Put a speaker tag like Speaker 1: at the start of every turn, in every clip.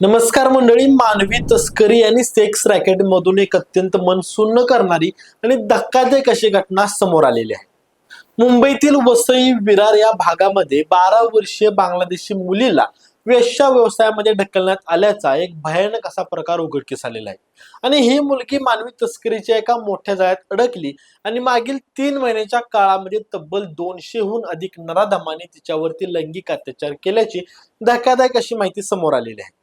Speaker 1: नमस्कार मंडळी मानवी तस्करी आणि सेक्स रॅकेट मधून एक अत्यंत मन सुन्न करणारी आणि धक्कादायक अशी घटना समोर आलेली आहे. मुंबईतील वसई विरार या भागामध्ये बारा वर्षीय बांगलादेशी मुलीला वेश्या व्यवसायामध्ये ढकलण्यात आल्याचा एक भयानक असा प्रकार उघडकीस आलेला आहे. आणि ही मुलगी मानवी तस्करीच्या एका मोठ्या जाळ्यात अडकली आणि मागील तीन महिन्याच्या काळामध्ये तब्बल दोनशेहून अधिक नराधमाने तिच्यावरती लैंगिक अत्याचार केल्याची धक्कादायक अशी माहिती समोर आलेली आहे.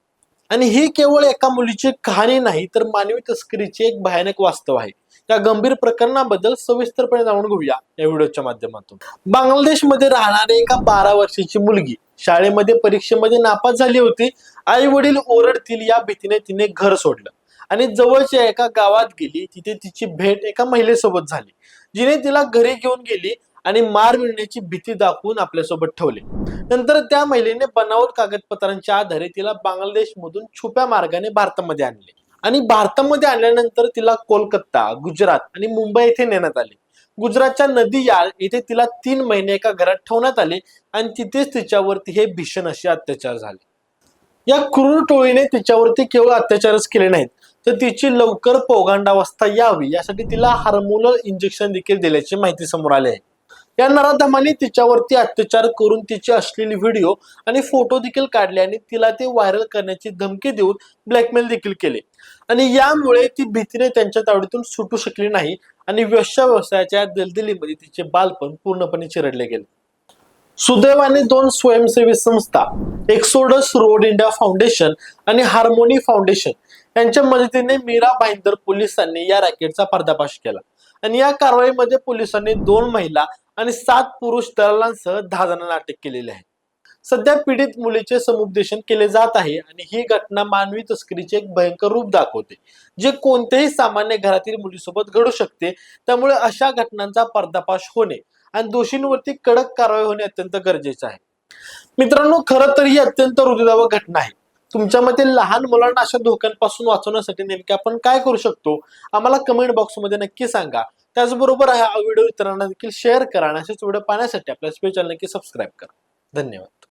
Speaker 1: आणि ही केवळ एका मुलीची कहाणी नाही तर मानवी तस्करीचे एक भयानक वास्तव आहे. या गंभीर प्रकरणाबद्दल सविस्तरपणे जाणून घेऊया या व्हिडिओच्या माध्यमातून. बांगलादेशमध्ये राहणारी एका बारा वर्षाची मुलगी शाळेमध्ये परीक्षेमध्ये नापास झाली होती. आई वडील ओरडतील या भीतीने तिने घर सोडलं. आणि जवळच्या एका गावात गेली तिथे तिची भेट एका महिलेसोबत झाली. जिने तिला घरी घेऊन गेली आणि मार मिळण्याची भीती दाखवून आपल्यासोबत ठेवले. नंतर त्या महिलेने बनावट कागदपत्रांच्या आधारे तिला बांगलादेश मधून छुप्या मार्गाने भारतामध्ये आणले. आणि भारतामध्ये आणल्यानंतर तिला कोलकाता गुजरात आणि मुंबई येथे नेण्यात आले. गुजरातच्या नदी याळ येथे तिला तीन महिने एका घरात ठेवण्यात आले आणि तिथेच तिच्यावरती हे भीषण असे अत्याचार झाले. या क्रूर टोळीने तिच्यावरती केवळ अत्याचारच केले नाहीत तर तिची लवकर पौगांडावस्था यावी यासाठी तिला हार्मोनल इंजेक्शन देखील दिल्याची माहिती समोर आली आहे. या नराधमाने तिच्यावरती अत्याचार करून तिचे अश्लील व्हिडिओ आणि फोटो देखील काढले आणि तिला ते व्हायरल करण्याची धमकी देऊन ब्लॅकमेल देखील केले. आणि यामुळे ती भीतीने त्यांच्या तावडीतून सुटू शकली नाही आणि व्यवसाय व्यवसायाच्या दलदलीमध्ये तिचे बालपण पूर्णपणे चिरडले गेले. सुदैवाने दोन स्वयंसेवी संस्था एक्सोडस रोड इंडिया फाउंडेशन आणि हार्मोनी फाउंडेशन यांच्या मदतीने मीरा भाईंदर पोलिसांनी या रॅकेटचा पर्दाफाश केला. आणि या कारवाईमध्ये पोलिसांनी दोन महिला आणि सात पुरुष दलालांसह दहा जणांना अटक केलेली आहे. सध्या पीडित मुलीचे समुपदेशन केले जात आहे आणि ही घटना मानवी तस्करीचे एक भयंकर रूप दाखवते जे कोणत्याही सामान्य घरातील मुलीसोबत घडू शकते त्यामुळे अशा घटनांचा पर्दाफाश होणे आणि दोषींवरती कडक कारवाई होणे अत्यंत गरजेचं आहे. मित्रांनो खरं तर ही अत्यंत हृदयावक घटना आहे. तुमच्या मते लहान मुलांना अशा धोक्यांपासून वाचवण्यासाठी नेमके आपण काय करू शकतो? आम्हाला कमेंट बॉक्समध्ये नक्की सांगा. त्याचबरोबर हा व्हिडिओ इतरांना देखील शेअर करा आणि असेच व्हिडिओ पाहण्यासाठी आपल्या स्पेशल नक्की सबस्क्राईब करा. धन्यवाद.